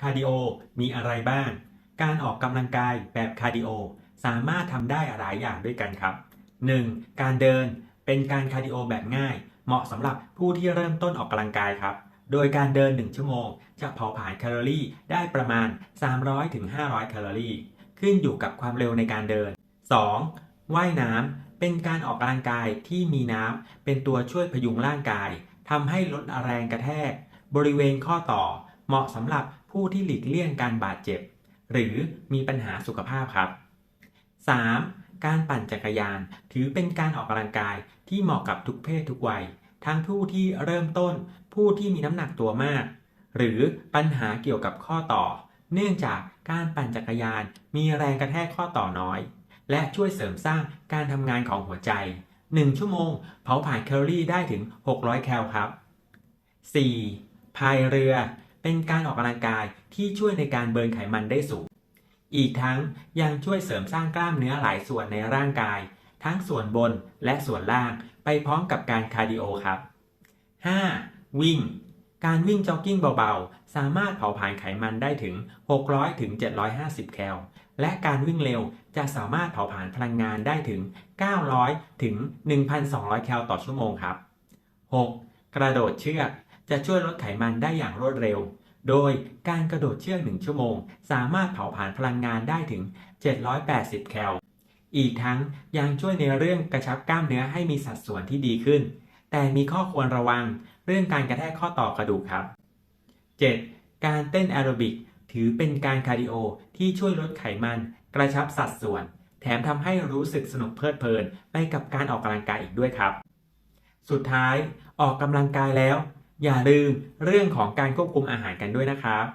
คาร์ดิโอมีอะไรบ้าง การออกกำลังกายแบบคาร์ดิโอสามารถทำได้หลายอย่างด้วยกันครับ 1. การเดินเป็นการคาร์ดิโอแบบง่าย เหมาะสำหรับผู้ที่เริ่มต้นออกกำลังกายครับ โดยการเดิน 1 ชั่วโมง จะเผาผลาญแคลอรี่ได้ประมาณ 300-500 แคลอรี่ ขึ้นอยู่กับความเร็วในการเดิน 2. ว่ายน้ำเป็นการออกกำลังกายที่มีน้ำเป็นตัวช่วยพยุงร่างกายทำให้ลดแรงกระแทก บริเวณข้อต่อ เหมาะสำหรับผู้ที่หลีกเลี่ยงการบาดเจ็บ หรือมีปัญหาสุขภาพครับ 3. การปั่นจักรยาน ถือเป็นการออกกำลังกายที่เหมาะกับทุกเพศทุกวัย ทั้งผู้ที่เริ่มต้น ผู้ที่มีน้ำหนักตัวมาก หรือปัญหาเกี่ยวกับข้อต่อ เนื่องจากการปั่นจักรยาน มีแรงกระแทกข้อต่อน้อย และช่วยเสริมสร้างการทำงานของหัวใจ 1 ชั่วโมง เผาผลาญแคลอรี่ได้ถึง 600 แคลครับ 4. พายเรือ เป็นการออกกำลังกายที่ช่วยในการเบิร์นไขมันได้สูง อีกทั้งยังช่วยเสริมสร้างกล้ามเนื้อหลายส่วนในร่างกาย ทั้งส่วนบนและส่วนล่างไปพร้อมกับการคาร์ดิโอครับ 5. วิ่ง การวิ่งจ็อกกิ้งเบาๆ สามารถเผาผลาญไขมันได้ถึง 600ถึง750 แคล และการวิ่งเร็วจะสามารถเผาผลาญพลังงานได้ถึง 900ถึง1,200 แคลต่อชั่วโมงครับ 6. กระโดดเชือก จะช่วยลดไขมันได้อย่างรวดเร็ว โดยการกระโดดเชือก 1 ชั่วโมง สามารถเผาผลาญพลังงานได้ถึง 780 แคล อีกทั้งยังช่วยในเรื่องกระชับกล้ามเนื้อให้มีสัดส่วนที่ดีขึ้น แต่มีข้อควรระวังเรื่องการกระแทกข้อต่อกระดูกครับ 7. การเต้นแอโรบิกถือเป็นการคาร์ดิโอที่ช่วยลดไขมัน กระชับสัดส่วน แถมทำให้รู้สึกสนุกเพลิดเพลินไปกับการออกกำลังกายอีกด้วยครับ สุดท้ายออกกำลังกายแล้ว อย่าลืมเรื่องของการควบคุมอาหารกันด้วยนะครับ